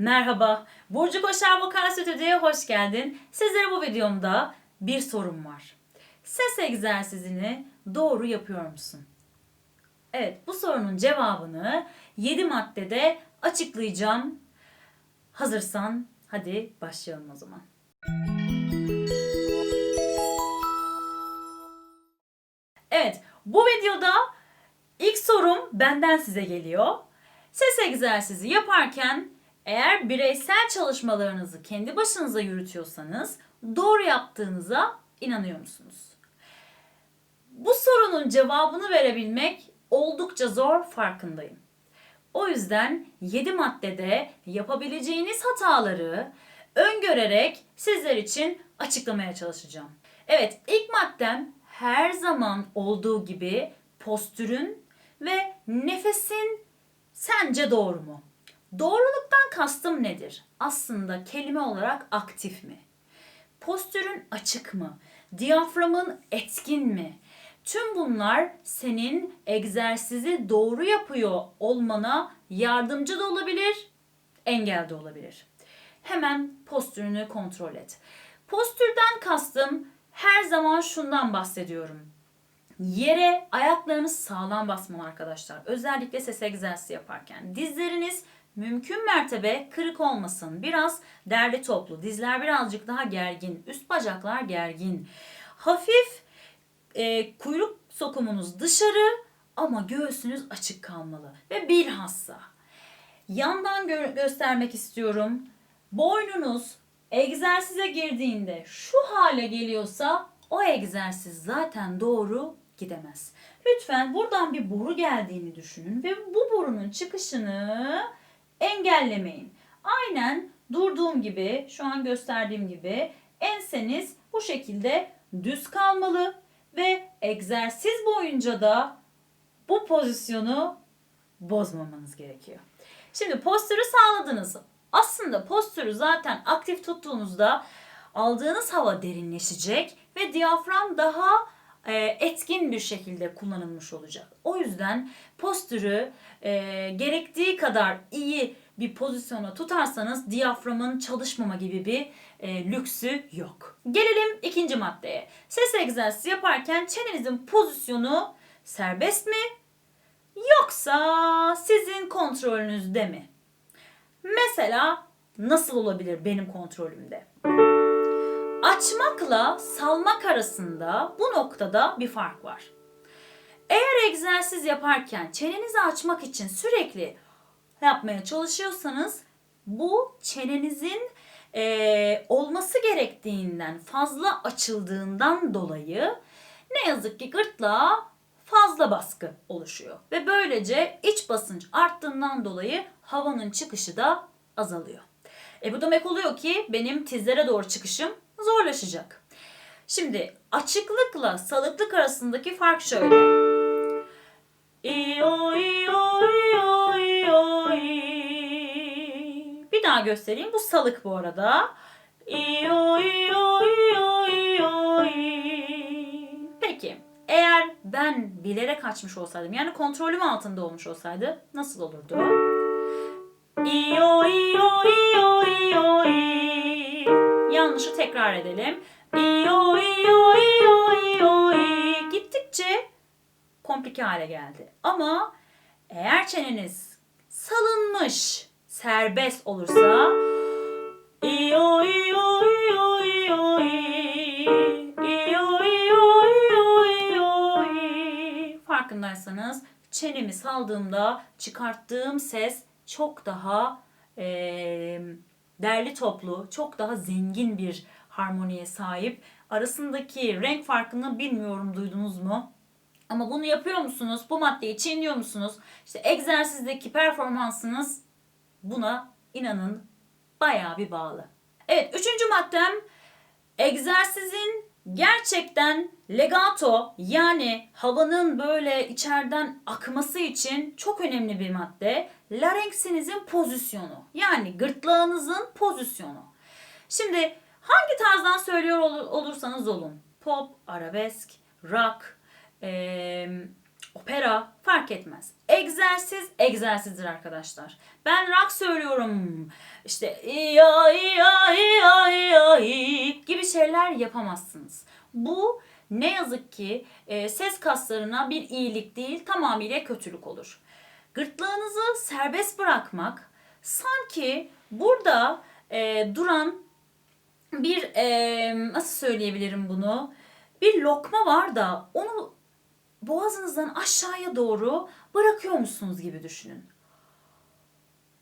Merhaba, Burcu Koşar Vokal Stüdyo'ya hoş geldin. Sizlere bu videomda bir sorum var. Ses egzersizini doğru yapıyor musun? Evet, bu sorunun cevabını 7 maddede açıklayacağım. Hazırsan hadi başlayalım o zaman. Evet, bu videoda ilk sorum benden size geliyor. Ses egzersizi yaparken eğer bireysel çalışmalarınızı kendi başınıza yürütüyorsanız doğru yaptığınıza inanıyor musunuz? Bu sorunun cevabını verebilmek oldukça zor farkındayım. O yüzden 7 maddede yapabileceğiniz hataları öngörerek sizler için açıklamaya çalışacağım. Evet, ilk maddem her zaman olduğu gibi postürün ve nefesin sence doğru mu? Doğruluktan kastım nedir? Aslında kelime olarak aktif mi? Postürün açık mı? Diyaframın etkin mi? Tüm bunlar senin egzersizi doğru yapıyor olmana yardımcı da olabilir, engel de olabilir. Hemen postürünü kontrol et. Postürden kastım her zaman şundan bahsediyorum. Yere ayaklarınız sağlam basmalı arkadaşlar. Özellikle ses egzersizi yaparken. Dizleriniz mümkün mertebe kırık olmasın. Biraz derli toplu. Dizler birazcık daha gergin. Üst bacaklar gergin. Hafif e, kuyruk sokumunuz dışarı ama göğsünüz açık kalmalı. Ve bilhassa yandan gö- göstermek istiyorum. Boynunuz egzersize girdiğinde şu hale geliyorsa o egzersiz zaten doğru gidemez. Lütfen buradan bir boru geldiğini düşünün ve bu borunun çıkışını engellemeyin. Aynen durduğum gibi, şu an gösterdiğim gibi enseniz bu şekilde düz kalmalı ve egzersiz boyunca da bu pozisyonu bozmamanız gerekiyor. Şimdi postürü sağladınız. Aslında postürü zaten aktif tuttuğunuzda aldığınız hava derinleşecek ve diyafram daha etkin bir şekilde kullanılmış olacak. O yüzden postürü e, gerektiği kadar iyi bir pozisyona tutarsanız diyaframın çalışmama gibi bir e, lüksü yok. Gelelim ikinci maddeye. Ses egzersizi yaparken çenenizin pozisyonu serbest mi yoksa sizin kontrolünüzde mi? Mesela nasıl olabilir benim kontrolümde? Açmakla salmak arasında bu noktada bir fark var. Eğer egzersiz yaparken çenenizi açmak için sürekli yapmaya çalışıyorsanız bu çenenizin eee, olması gerektiğinden fazla açıldığından dolayı ne yazık ki gırtlağa fazla baskı oluşuyor. Ve böylece iç basınç arttığından dolayı havanın çıkışı da azalıyor. E bu demek oluyor ki benim tizlere doğru çıkışım zorlaşacak. Şimdi açıklıkla salıklık arasındaki fark şöyle. Bir daha göstereyim. Bu salık bu arada. Peki eğer ben bilerek açmış olsaydım yani kontrolüm altında olmuş olsaydı nasıl olurdu? İyo, iyo, tekrar edelim. İyo, iyo, iyo, iyo. Gittikçe komplike hale geldi. Ama eğer çeneniz salınmış, serbest olursa İyo, iyo, iyo, iyo. İyo, iyo, iyo, iyo. Farkındaysanız çenemi saldığımda çıkarttığım ses çok daha eee, derli toplu, çok daha zengin bir harmoniye sahip. Arasındaki renk farkını bilmiyorum duydunuz mu? Ama bunu yapıyor musunuz? Bu maddeyi çiğniyor musunuz? İşte egzersizdeki performansınız buna inanın bayağı bir bağlı. Evet üçüncü maddem egzersizin gerçekten legato yani havanın böyle içeriden akması için çok önemli bir madde. Larenksinizin pozisyonu yani gırtlağınızın pozisyonu. Şimdi hangi tarzdan söylüyor ol- olursanız olun pop, arabesk, rock, eee, opera fark etmez. Egzersiz egzersizdir arkadaşlar. Ben rock söylüyorum, işte iya iya iya i gibi şeyler yapamazsınız. Bu ne yazık ki e, ses kaslarına bir iyilik değil tamamıyla kötülük olur. Gırtlağınızı serbest bırakmak sanki burada e, duran bir e, nasıl söyleyebilirim bunu? Bir lokma var da onu boğazınızdan aşağıya doğru bırakıyormuşsunuz gibi düşünün.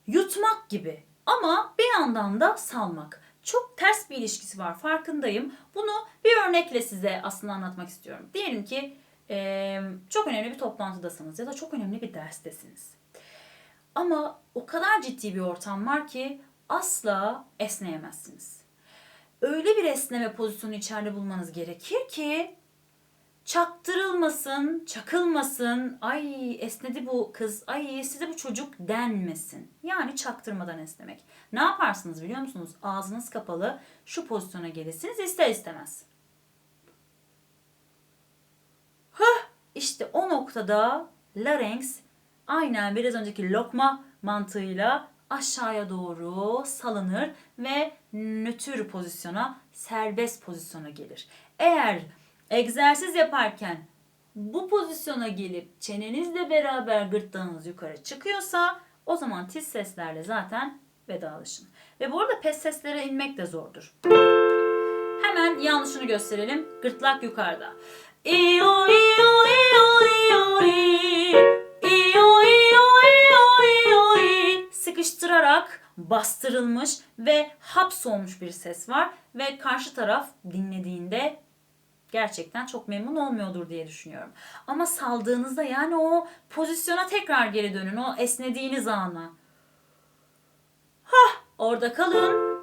Yutmak gibi ama bir yandan da salmak. Çok ters bir ilişkisi var farkındayım. Bunu bir örnekle size aslında anlatmak istiyorum. Diyelim ki e, çok önemli bir toplantıdasınız ya da çok önemli bir derstesiniz. Ama o kadar ciddi bir ortam var ki asla esneyemezsiniz. Öyle bir esneme pozisyonu içeride bulmanız gerekir ki çaktırılmasın, çakılmasın, ay esnedi bu kız, ay size bu çocuk denmesin. Yani çaktırmadan esnemek. Ne yaparsınız biliyor musunuz? Ağzınız kapalı şu pozisyona gelirsiniz ister istemez. Hah işte o noktada larynx aynen biraz önceki lokma mantığıyla aşağıya doğru salınır ve nötr pozisyona, serbest pozisyona gelir. Eğer egzersiz yaparken bu pozisyona gelip çenenizle beraber gırtlağınız yukarı çıkıyorsa o zaman tiz seslerle zaten vedalaşın. Ve bu arada pes seslere inmek de zordur. Hemen yanlışını gösterelim. Gırtlak yukarıda. İyo, iyo, iyo, iyo. İyo, i. Sıkıştırarak bastırılmış ve hapsolmuş bir ses var ve karşı taraf dinlediğinde gerçekten çok memnun olmuyordur diye düşünüyorum. Ama saldığınızda yani o pozisyona tekrar geri dönün. O esnediğiniz ana. Hah orada kalın.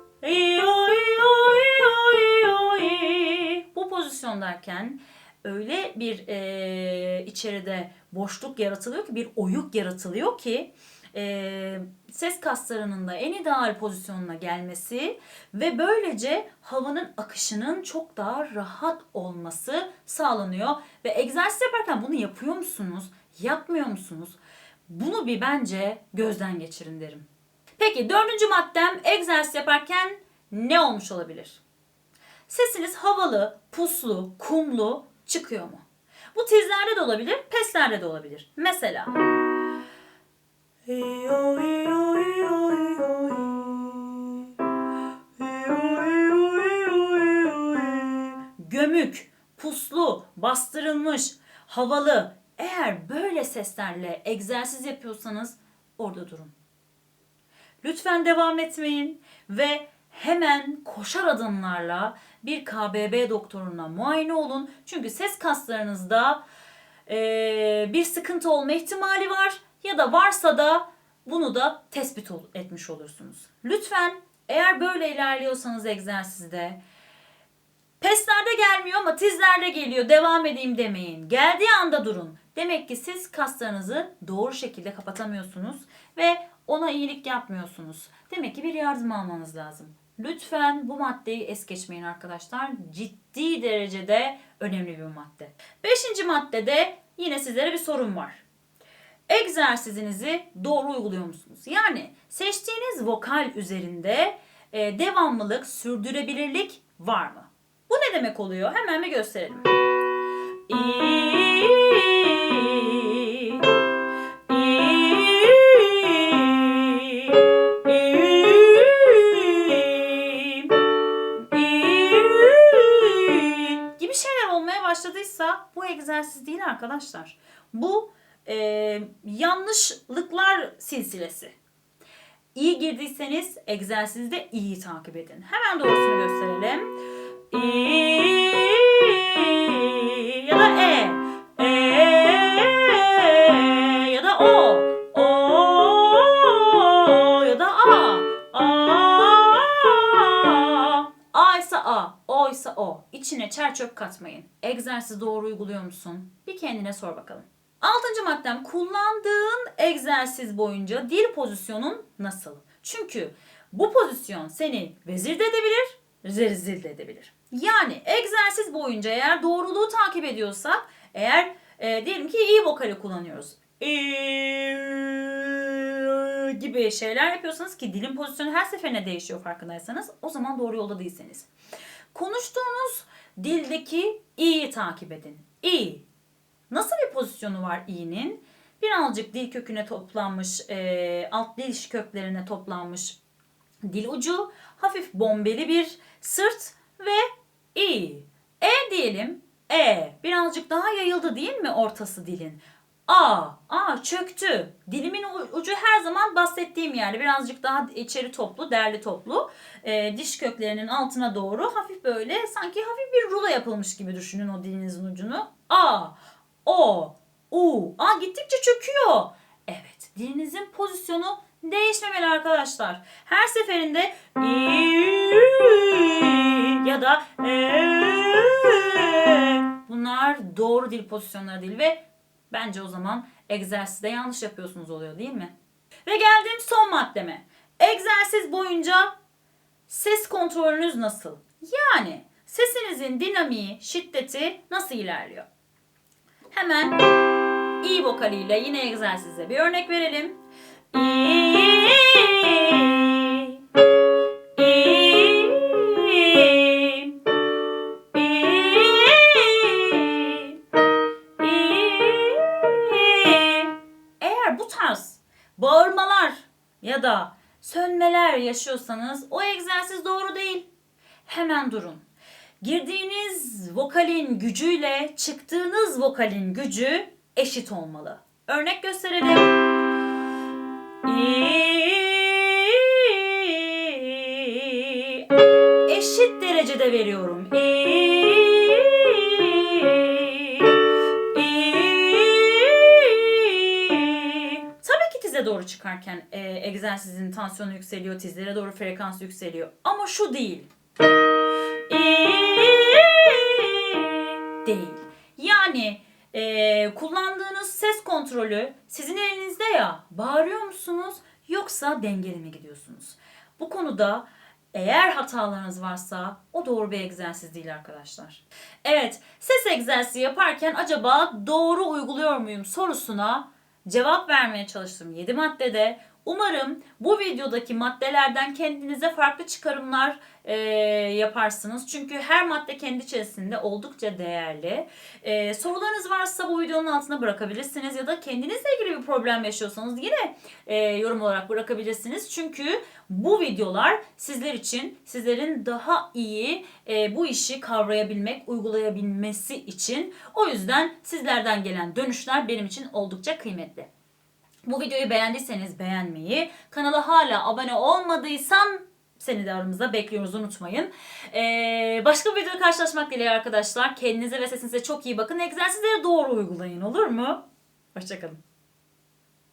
Bu pozisyondayken öyle bir e, içeride boşluk yaratılıyor ki bir oyuk yaratılıyor ki e, ses kaslarının da en ideal pozisyonuna gelmesi ve böylece havanın akışının çok daha rahat olması sağlanıyor. Ve egzersiz yaparken bunu yapıyor musunuz? Yapmıyor musunuz? Bunu bir bence gözden geçirin derim. Peki dördüncü maddem egzersiz yaparken ne olmuş olabilir? Sesiniz havalı, puslu, kumlu çıkıyor mu? Bu tizlerde de olabilir, peslerde de olabilir. Mesela gömük, puslu, bastırılmış, havalı. Eğer böyle seslerle egzersiz yapıyorsanız orada durun. Lütfen devam etmeyin ve hemen koşar adımlarla bir KBB doktoruna muayene olun. Çünkü ses kaslarınızda eee, bir sıkıntı olma ihtimali var ya da varsa da bunu da tespit etmiş olursunuz. Lütfen eğer böyle ilerliyorsanız egzersizde Peslerde gelmiyor ama tizlerde geliyor. Devam edeyim demeyin. Geldiği anda durun. Demek ki siz kaslarınızı doğru şekilde kapatamıyorsunuz ve ona iyilik yapmıyorsunuz. Demek ki bir yardım almanız lazım. Lütfen bu maddeyi es geçmeyin arkadaşlar. Ciddi derecede önemli bir madde. Beşinci maddede yine sizlere bir sorun var. Egzersizinizi doğru uyguluyor musunuz? Yani seçtiğiniz vokal üzerinde e, devamlılık, sürdürebilirlik var mı? Bu ne demek oluyor? Hemen bir gösterelim. Gibi şeyler olmaya başladıysa bu egzersiz değil arkadaşlar. Bu e, yanlışlıklar silsilesi. İyi girdiyseniz egzersizde iyi takip edin. Hemen doğrusunu gösterelim. İ ya da e. E ya da o. O ya da a. A. A ise a. O ise o. İçine çer çöp katmayın. Egzersiz doğru uyguluyor musun? Bir kendine sor bakalım. Altıncı maddem kullandığın egzersiz boyunca dil pozisyonun nasıl? Çünkü bu pozisyon seni vezir de edebilir, rezil de edebilir. Yani egzersiz boyunca eğer doğruluğu takip ediyorsak, eğer e, diyelim ki iyi vokali kullanıyoruz. ı gibi şeyler yapıyorsanız ki dilin pozisyonu her seferinde değişiyor farkındaysanız o zaman doğru yolda değilseniz. Konuştuğunuz dildeki i'yi takip edin. i. Nasıl bir pozisyonu var i'nin? Birazcık dil köküne toplanmış, e, alt diş köklerine toplanmış dil ucu, hafif bombeli bir sırt ve i. E diyelim. E. Birazcık daha yayıldı değil mi ortası dilin? A. A çöktü. Dilimin ucu her zaman bahsettiğim yerde birazcık daha içeri toplu, derli toplu. E, diş köklerinin altına doğru hafif böyle sanki hafif bir rulo yapılmış gibi düşünün o dilinizin ucunu. A. O. U. A gittikçe çöküyor. Evet, dilinizin pozisyonu değişmemeli arkadaşlar. Her seferinde ya da bunlar doğru dil pozisyonları değil ve bence o zaman egzersizde yanlış yapıyorsunuz oluyor değil mi? Ve geldim son maddeme. Egzersiz boyunca ses kontrolünüz nasıl? Yani sesinizin dinamiği, şiddeti nasıl ilerliyor? Hemen i vokaliyle yine egzersize bir örnek verelim. Eğer bu tarz bağırmalar ya da sönmeler yaşıyorsanız o egzersiz doğru değil. Hemen durun. Girdiğiniz vokalin gücüyle çıktığınız vokalin gücü eşit olmalı. Örnek gösterelim. Eşit derecede veriyorum. Tabii ki tize doğru çıkarken egzersizin tansiyonu yükseliyor, tizlere doğru frekans yükseliyor. Ama şu değil. Değil. Yani e, kullandığınız ses kontrolü sizin elinizde ya. Bağırıyor musunuz yoksa dengeli mi gidiyorsunuz? Bu konuda eğer hatalarınız varsa o doğru bir egzersiz değil arkadaşlar. Evet, ses egzersizi yaparken acaba doğru uyguluyor muyum sorusuna cevap vermeye çalıştım 7 maddede. Umarım bu videodaki maddelerden kendinize farklı çıkarımlar e, yaparsınız. Çünkü her madde kendi içerisinde oldukça değerli. E, sorularınız varsa bu videonun altına bırakabilirsiniz ya da kendinizle ilgili bir problem yaşıyorsanız yine e, yorum olarak bırakabilirsiniz. Çünkü bu videolar sizler için, sizlerin daha iyi e, bu işi kavrayabilmek, uygulayabilmesi için. O yüzden sizlerden gelen dönüşler benim için oldukça kıymetli. Bu videoyu beğendiyseniz beğenmeyi, kanala hala abone olmadıysan seni de aramızda bekliyoruz unutmayın. Ee, başka bir videoda karşılaşmak dileğiyle arkadaşlar. Kendinize ve sesinize çok iyi bakın. Egzersizleri doğru uygulayın olur mu? Hoşçakalın.